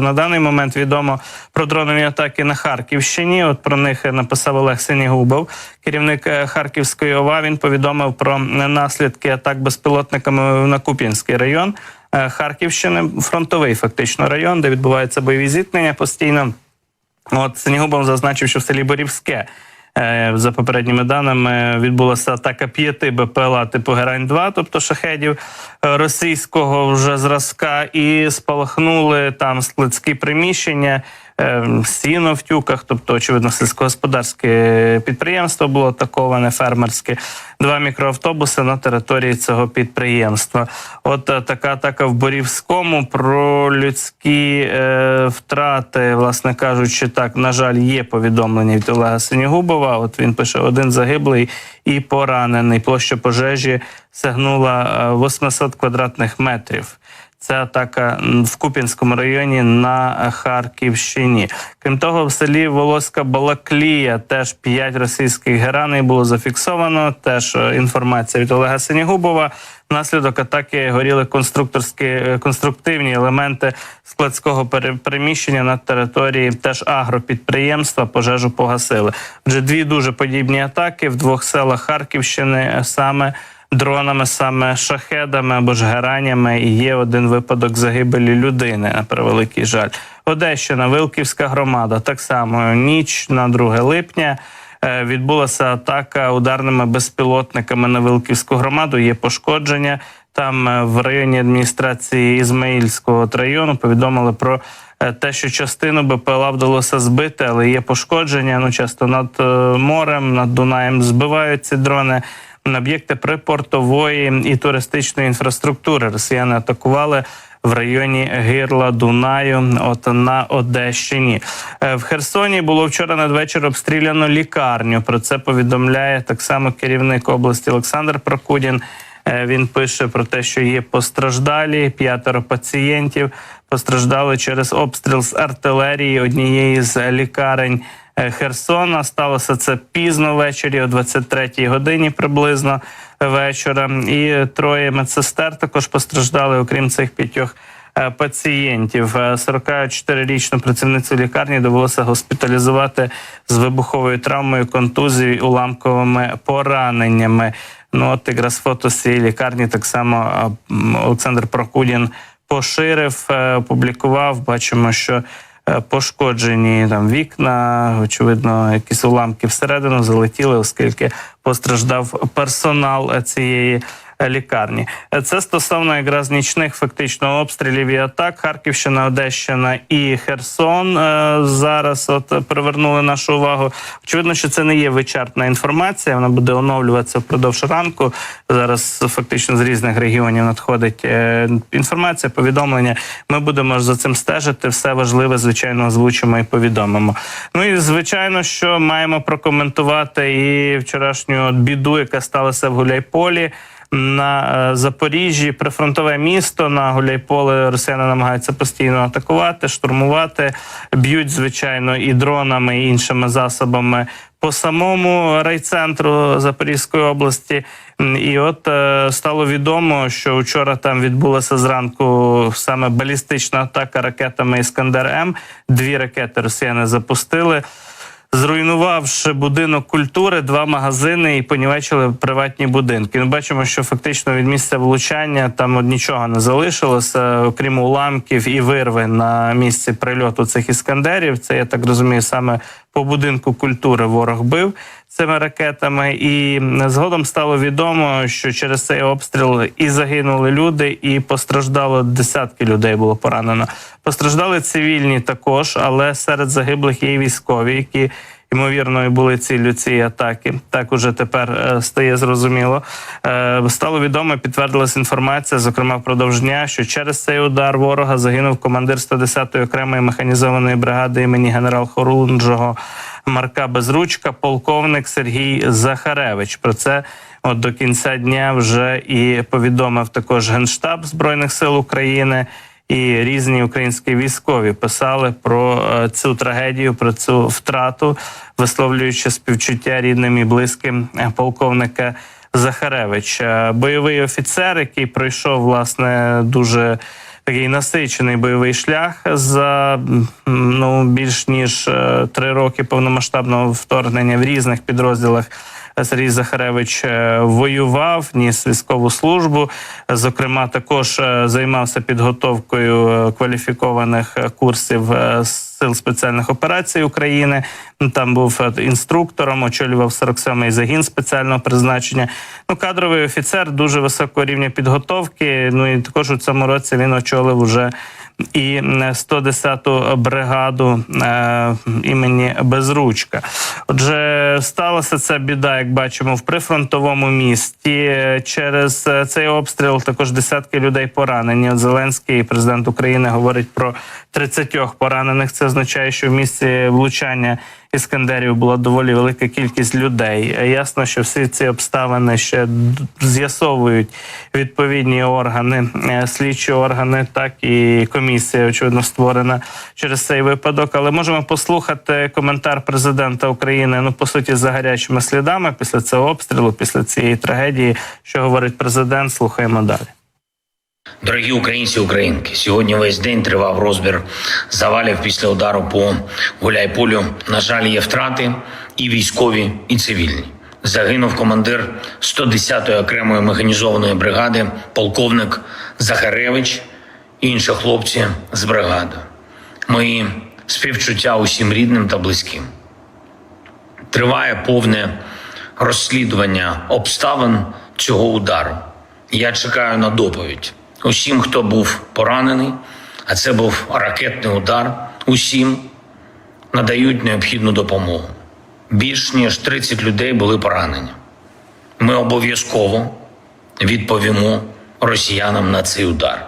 На даний момент відомо про дронові атаки на Харківщині. От про них написав Олег Синігубов, керівник е, Харківської ОВА. Він повідомив про наслідки атак безпілотниками на Куп'янський район е, Харківщини, фронтовий фактично район, де відбуваються бойові зіткнення постійно. От Синігубов зазначив, що в селі Борівське. Е, За попередніми даними відбулася атака п'яти БПЛА типу Герань 2 тобто шахедів е, російського вже зразка, і спалахнули там складські приміщення, сіно в тюках, тобто, очевидно, сільськогосподарське підприємство було атаковане, фермерське, два мікроавтобуси на території цього підприємства. От е, така атака в Борівському про людські е, втрати, власне кажучи, так, на жаль, є повідомлення від Олега Синігубова. От він пише: один загиблий і поранений. Площа пожежі сягнула е, 800 квадратних метрів. Це атака в Куп'янському районі на Харківщині. Крім того, в селі Волоська Балаклія теж п'ять російських гераней було зафіксовано. Теж е, інформація від Олега Синігубова. Внаслідок атаки горіли конструкторські е, конструктивні елементи складського переміщення на території теж агропідприємства. Пожежу погасили. Вже дві дуже подібні атаки в двох селах Харківщини е, саме дронами, саме шахедами або ж геранями. І є один випадок загибелі людини, на превеликий жаль. Одещина, Вилківська громада. Так само ніч на 2 липня. е, Відбулася атака ударними безпілотниками на Вилківську громаду. Є пошкодження. Там е, в районі адміністрації Ізмаїльського району повідомили про е, те, що частину БПЛА вдалося збити, але є пошкодження. Ну часто над морем, над Дунаєм збивають ці дрони. На об'єкти припортової і туристичної інфраструктури росіяни атакували в районі Гирла Дунаю, от на Одещині. Е, В Херсоні було вчора надвечір обстріляно лікарню. Про це повідомляє так само керівник області Олександр Прокудін. Е, Він пише про те, що є постраждалі п'ятеро пацієнтів. Постраждали через обстріл з артилерії однієї з лікарень е, Херсона. Сталося це пізно ввечері, о 23-й годині приблизно вечора. І троє медсестер також постраждали, окрім цих п'ятьох е, пацієнтів. Е, 44-річну працівницю лікарні довелося госпіталізувати з вибуховою травмою, контузією, уламковими пораненнями. Ну от якраз фото з цієї лікарні так само е, Олександр Прокудін поширив, е, опублікував. Бачимо, що е, пошкоджені там вікна, очевидно, якісь уламки всередину залетіли, оскільки постраждав персонал е, цієї. Лікарні це стосовно якраз нічних фактично обстрілів і атак. Харківщина, Одещина і Херсон е, зараз от привернули нашу увагу. Очевидно, що це не є вичерпна інформація. Вона буде оновлюватися впродовж ранку. Зараз фактично з різних регіонів надходить е, інформація, повідомлення. Ми будемо за цим стежити. Все важливе, звичайно, озвучимо і повідомимо. Ну і звичайно, що маємо прокоментувати і вчорашню біду, яка сталася в Гуляйполі. На е, Запоріжжі прифронтове місто на Гуляйполе росіяни намагаються постійно атакувати, штурмувати, б'ють звичайно і дронами, і іншими засобами по самому райцентру Запорізької області. І от е, стало відомо, що вчора там відбулася зранку саме балістична атака ракетами Іскандер М. Дві ракети росіяни запустили. Зруйнувавши будинок культури, два магазини і понівечили приватні будинки. Ми бачимо, що фактично від місця влучання там нічого не залишилося, окрім уламків і вирви на місці прильоту цих іскандерів. Це я так розумію, саме по будинку культури ворог бив цими ракетами. І згодом стало відомо, що через цей обстріл і загинули люди, і постраждало десятки людей. Було поранено. Постраждали цивільні також, але серед загиблих є і військові, які ймовірно і були ціллю цієї атаки. Так уже тепер е, стає зрозуміло. Е, стало відомо, підтвердилась інформація, зокрема впродовж дня, що через цей удар ворога загинув командир 110-ї окремої механізованої бригади імені генерал Хорунжого Марка Безручка, полковник Сергій Захаревич. Про це от до кінця дня вже і повідомив також генштаб збройних сил України. І різні українські військові писали про е, цю трагедію, про цю втрату, висловлюючи співчуття рідним і близьким е, полковника Захаревича. Бойовий офіцер, який пройшов власне дуже такий насичений бойовий шлях за ну більш ніж е, три роки повномасштабного вторгнення в різних підрозділах. Сергій Захаревич е, воював, ніс військову службу. Зокрема, також е, займався підготовкою е, кваліфікованих е, курсів е, сил спеціальних операцій України. Ну, Там був е, інструктором, очолював 47-й загін спеціального призначення. Ну, кадровий офіцер дуже високого рівня підготовки. Ну і також у цьому році він очолив уже і е, 110-ту бригаду е, імені Безручка. Отже, сталася ця біда, як бачимо, в прифронтовому місті. Через е, цей обстріл також десятки людей поранені. От Зеленський, президент України, говорить про 30 поранених. Це означає, що в місці влучання іскандерів була доволі велика кількість людей. Ясно, що всі ці обставини ще з'ясовують відповідні органи, е, слідчі органи, так і комісія, очевидно, створена через цей випадок. Але можемо послухати коментар президента України. Ну, по суті, за гарячими слідами після цього обстрілу, після цієї трагедії, що говорить президент. Слухаємо далі. Дорогі українці українки, сьогодні весь день тривав розбір завалів після удару по Гуляйполю. На жаль, є втрати і військові, і цивільні. Загинув командир 110-ї окремої механізованої бригади, полковник Захаревич і інші хлопці з бригади. Мої співчуття усім рідним та близьким. Триває повне розслідування обставин цього удару. Я чекаю на доповідь усім, хто був поранений, а це був ракетний удар. Усім надають необхідну допомогу. Більш ніж 30 людей були поранені. Ми обов'язково відповімо росіянам на цей удар.